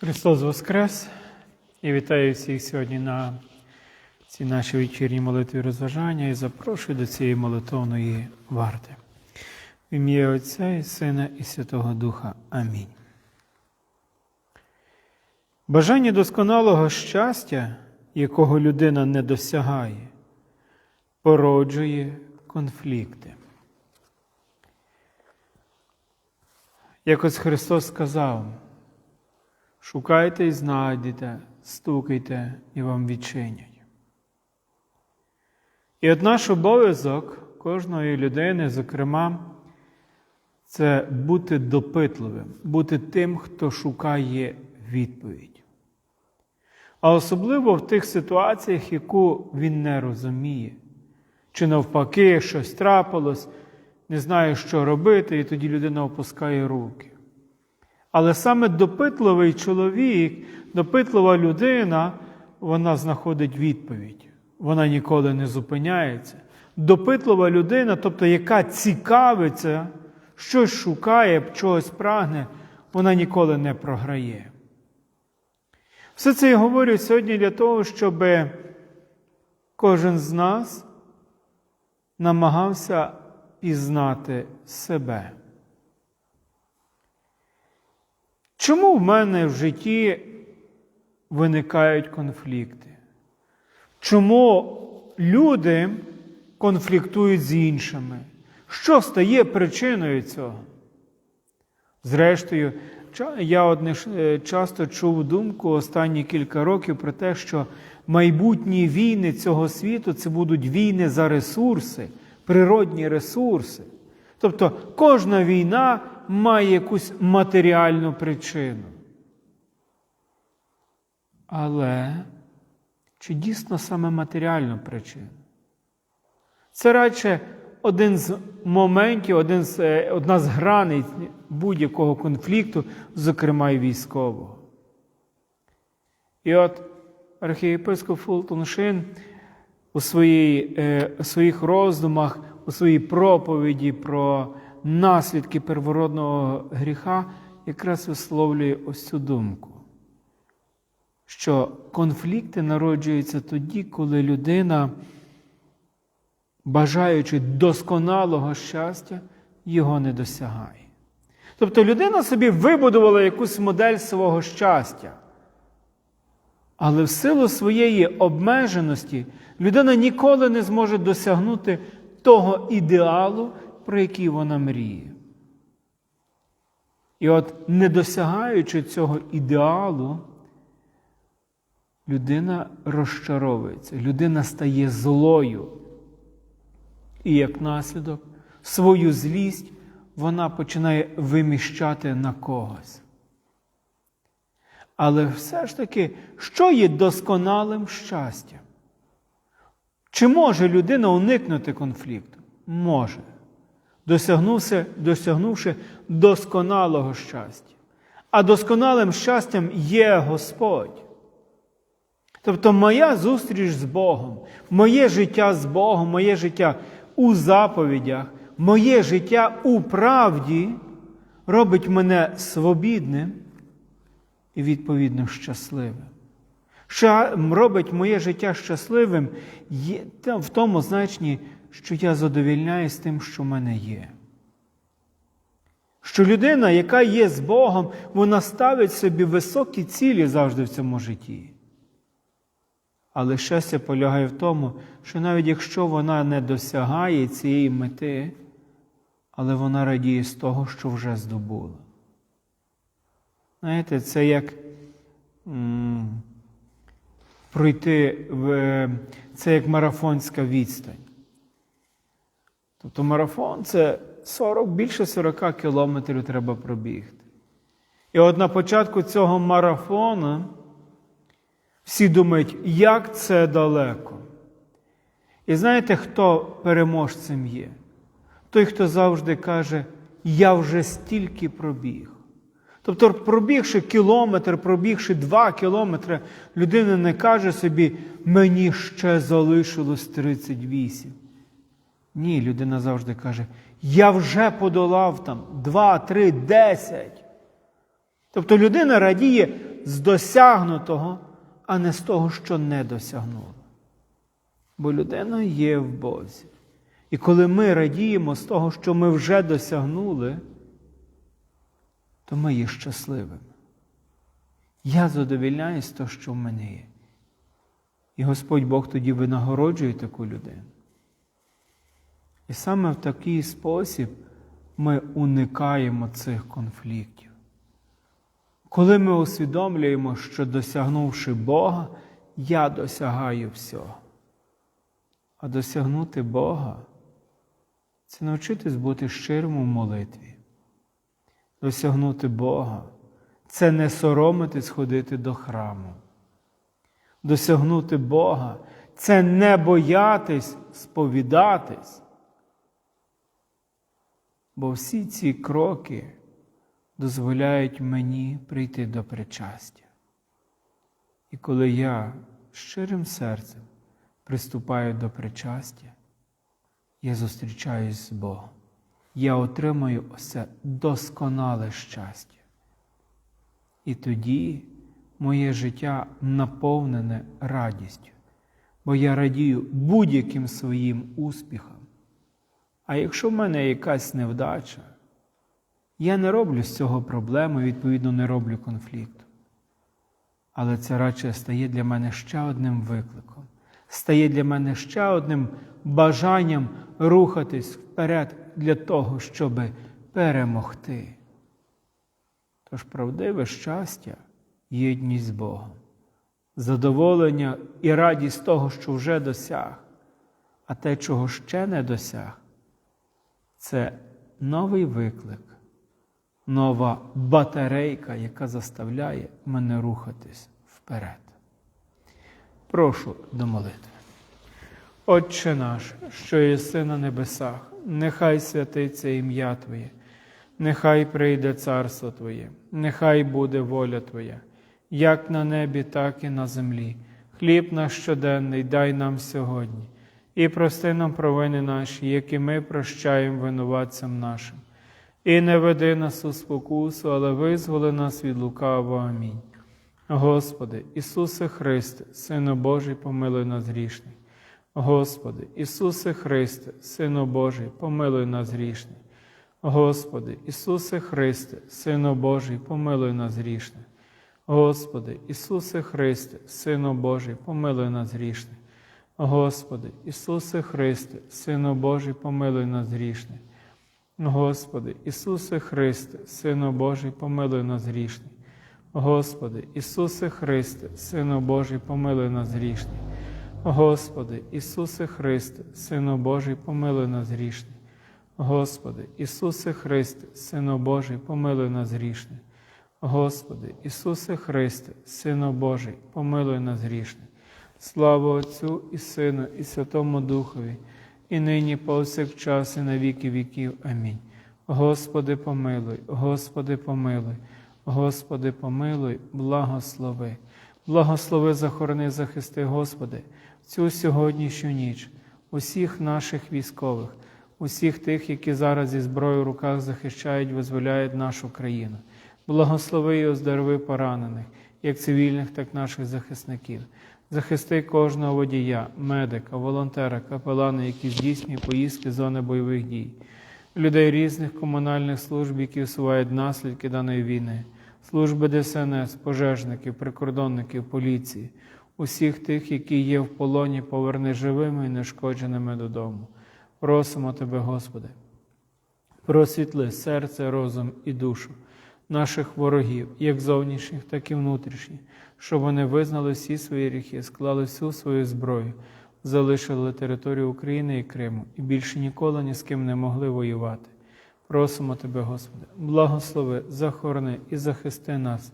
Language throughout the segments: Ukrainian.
Христос Воскрес! І вітаю всіх сьогодні на цій нашій вечірній молитві розважання і запрошую до цієї молитовної варти. В ім'я Отця і Сина і Святого Духа. Амінь. Бажання досконалого щастя, якого людина не досягає, породжує конфлікти. Якось Христос сказав, Шукайте і знайдете, стукайте і вам відчинять. І от наш обов'язок кожної людини, зокрема, це бути допитливим, бути тим, хто шукає відповідь. А особливо в тих ситуаціях, яку він не розуміє, чи навпаки, щось трапилось, не знає, що робити, і тоді людина опускає руки. Але саме допитливий чоловік, допитлива людина, вона знаходить відповідь. Вона ніколи не зупиняється. Допитлива людина, тобто яка цікавиться, щось шукає, чогось прагне, вона ніколи не програє. Все це я говорю сьогодні для того, щоб кожен з нас намагався пізнати себе. Чому в мене в житті виникають конфлікти? Чому люди конфліктують з іншими? Що стає причиною цього? Зрештою, я одне часто чув думку останні кілька років про те, що майбутні війни цього світу це будуть війни за ресурси, природні ресурси. Тобто кожна війна має якусь матеріальну причину. Але чи дійсно саме матеріальну причину? Це радше один з моментів, один з, е, одна з граней будь-якого конфлікту, зокрема і військового. І от архієпископ Фултон Шин у, своїй, е, у своїх роздумах, у своїй проповіді про наслідки первородного гріха якраз висловлює ось цю думку, що конфлікти народжуються тоді, коли людина, бажаючи досконалого щастя, його не досягає. Тобто людина собі вибудувала якусь модель свого щастя. Але в силу своєї обмеженості людина ніколи не зможе досягнути того ідеалу, про який вона мріє. І от, не досягаючи цього ідеалу, людина розчаровується, людина стає злою. І як наслідок, свою злість вона починає виміщати на когось. Але все ж таки, що є досконалим щастям? Чи може людина уникнути конфлікту? Може досягнувши, досягнувши досконалого щастя. А досконалим щастям є Господь. Тобто моя зустріч з Богом, моє життя з Богом, моє життя у заповідях, моє життя у правді робить мене свобідним і, відповідно, щасливим. Що робить моє життя щасливим в тому значенні, що я задовільняюсь тим, що в мене є. Що людина, яка є з Богом, вона ставить собі високі цілі завжди в цьому житті. Але щастя полягає в тому, що навіть якщо вона не досягає цієї мети, але вона радіє з того, що вже здобула. Знаєте, це як м пройти в це як марафонська відстань. Тобто марафон це 40, більше 40 кілометрів треба пробігти. І от на початку цього марафону всі думають, як це далеко. І знаєте, хто переможцем є? Той, хто завжди каже, я вже стільки пробіг. Тобто, пробігши кілометр, пробігши два кілометри, людина не каже собі, мені ще залишилось 38. Ні, людина завжди каже, я вже подолав там 2, 3, 10. Тобто людина радіє з досягнутого, а не з того, що не досягнула. Бо людина є в Бозі. І коли ми радіємо з того, що ми вже досягнули, то ми є щасливими. Я задовільняюсь того, що в мене є. І Господь Бог тоді винагороджує таку людину. І саме в такий спосіб ми уникаємо цих конфліктів. Коли ми усвідомлюємо, що досягнувши Бога, я досягаю всього. А досягнути Бога це навчитись бути щирим у молитві. Досягнути Бога це не соромитись ходити до храму. Досягнути Бога це не боятись сповідатись. Бо всі ці кроки дозволяють мені прийти до причастя. І коли я щирим серцем приступаю до причастя, я зустрічаюсь з Богом. Я отримаю оце досконале щастя. І тоді моє життя наповнене радістю, бо я радію будь-яким своїм успіхам. А якщо в мене якась невдача, я не роблю з цього проблеми, відповідно, не роблю конфлікту. Але це радше стає для мене ще одним викликом, стає для мене ще одним бажанням рухатись вперед для того, щоб перемогти. Тож правдиве щастя, єдність з Богом, задоволення і радість того, що вже досяг, а те, чого ще не досяг, це новий виклик, нова батарейка, яка заставляє мене рухатись вперед. Прошу до молитви. Отче наш, що єси на небесах, нехай святиться ім'я Твоє, нехай прийде царство Твоє, нехай буде воля Твоя, як на небі, так і на землі. Хліб наш щоденний дай нам сьогодні, і прости нам провини наші, які ми прощаємо винуватцям нашим. І не веди нас у спокусу, але визволи нас від лукавого. Амінь. Господи, Ісусе Христе, Сину Божий, помилуй нас грішних. Господи, Ісусе Христе, Сину Божий, помилуй нас грішних. Господи, Ісусе Христе, Сину Божий, помилуй нас грішних. Господи, Ісусе Христе, Сину Божий, помилуй нас грішних. Господи, Ісусе Христе, Сину Божий, помилуй нас грішних. Господи, Ісусе Христе, Сину Божий, помилуй нас грішних. Господи, Ісусе Христе, Сину Божий, помилуй нас грішних. Господи, Ісусе Христе, Сину Божий, помилуй нас грішних. Господи, Ісусе Христе, Сину Божий, помилуй нас грішних. Господи, Ісусе Христе, Сину Божий, помилуй нас грішних. Слава Отцю і Сину, і Святому Духові, і нині повсякчас, і на віки віків. Амінь. Господи, помилуй, Господи, помилуй, Господи, помилуй, благослови. Благослови, захорони, захисти, Господи, цю сьогоднішню ніч, усіх наших військових, усіх тих, які зараз зі зброєю в руках захищають, визволяють нашу країну. Благослови і оздорови поранених, як цивільних, так і наших захисників. Захисти кожного водія, медика, волонтера, капелана, які здійснюють поїздки з зони бойових дій, людей різних комунальних служб, які усувають наслідки даної війни, служби ДСНС, пожежників, прикордонників, поліції, усіх тих, які є в полоні, поверни живими і нешкодженими додому. Просимо Тебе, Господи, просвітли серце, розум і душу наших ворогів, як зовнішніх, так і внутрішніх, щоб вони визнали всі свої гріхи, склали всю свою зброю, залишили територію України і Криму і більше ніколи ні з ким не могли воювати. Просимо Тебе, Господи, благослови, захорони і захисти нас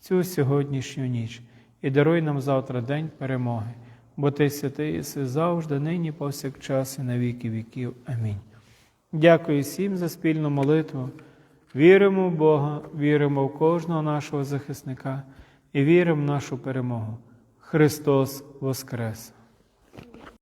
цю сьогоднішню ніч і даруй нам завтра день перемоги, бо Ти святий єси завжди, нині, повсякчас, і на віки віків. Амінь. Дякую всім за спільну молитву. Віримо в Бога, віримо в кожного нашого захисника і віримо в нашу перемогу. Христос Воскрес!